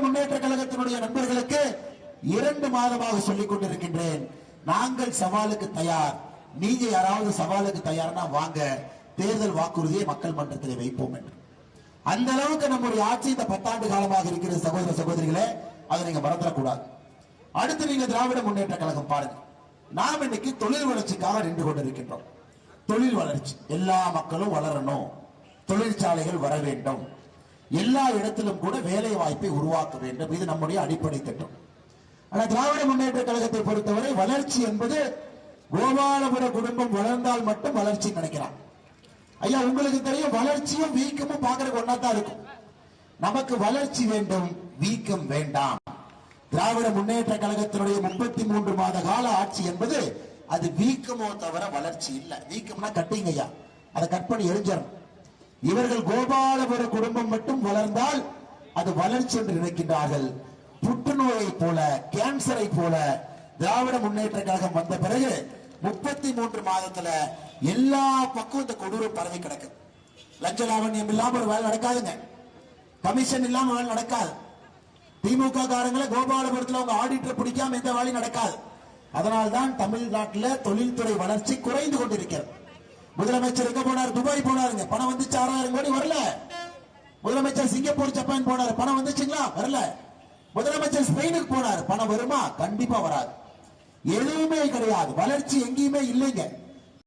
முன்னேற்ற கழகத்தினுடைய நண்பர்களுக்கு இரண்டு மாதமாக சொல்லிக் கொண்டிருக்கின்றேன். நாங்கள் சவாலுக்கு தயார். நீங்க யாராவது சவாலுக்கு தயார்னா வாங்க. தேர்தல் வாக்குறுதியை மக்கள் மன்றத்தில் வைப்போம் என்று. அந்த அளவுக்கு நம்முடைய ஆட்சி இந்த பத்தாண்டு காலமாக இருக்கிற சகோதர சகோதரிகளே அதை நீங்க மறந்துடக்கூடாது. அடுத்து நீங்க திராவிட முன்னேற்ற கழகம் பாருங்க. நாம் இன்னைக்கு தொழில் வளர்ச்சிக்காக நின்று கொண்டிருக்கின்றோம். தொழில் வளர்ச்சி. எல்லா மக்களும் வளரணும். தொழிற்சாலைகள் வர வேண்டும். எல்லா இடத்திலும் கூட வேலை வாய்ப்பை உருவாக்க வேண்டும். இது நம்முடைய அடிப்படை திட்டம். ஆனா திராவிட முன்னேற்ற கழகத்தை பொறுத்தவரை வளர்ச்சி என்பது கோபாலபுர குடும்பம் வளர்ந்தால் மட்டும் வளர்ச்சி நினைக்கிறான் ஐயா உங்களுக்கு தெரியும் வளர்ச்சியும் வீக்கமும் பாக்குறதுக்கு ஒன்னா தான் இருக்கும். நமக்கு வளர்ச்சி வேண்டும் வீக்கம் வேண்டாம். திராவிட முன்னேற்ற கழகத்தினுடைய முப்பத்தி மூன்று மாத கால ஆட்சி என்பது அது வீக்கமோ தவிர வளர்ச்சி இல்ல. வீக்கம்னா கட்டிங்க ஐயா. அதை கட் பண்ணி எரிஞ்சிடணும். இவர்கள் கோபாலபுர குடும்பம் மட்டும் வளர்ந்தால் அது வளர்ச்சி என்று நினைக்கின்றார்கள். புற்றுநோயை போல கேன்சரை போல திராவிட முன்னேற்ற கழகம் வந்த பிறகு முப்பத்தி மூன்று மாதத்துல எல்லா பக்கம் இந்த கொடூரம் பரவி கிடக்குது. லஞ்ச லாவண்யம் இல்லாம ஒரு வேலை நடக்காதுங்க. கமிஷன் இல்லாம வேலை நடக்காது. திமுக காரங்களை கோபாலபுரத்துல அவங்க ஆடிட்டர் பிடிக்காம எந்த வேலையும் நடக்காது. அதனால்தான் தமிழ்நாட்டில் தொழில்துறை வளர்ச்சி குறைந்து கொண்டிருக்கிறது. முதலமைச்சர் எங்க போனார்? துபாய் போனாருங்க. பணம் வந்துச்சு ஆறாயிரம் கோடி வரல. முதலமைச்சர் சிங்கப்பூர் ஜப்பான் போனார். பணம் வந்துச்சுங்களா? வரல. முதலமைச்சர் ஸ்பெயினுக்கு போனார். பணம் வருமா? கண்டிப்பா வராது. எதுவுமே கிடையாது. வளர்ச்சி எங்கேயுமே இல்லைங்க.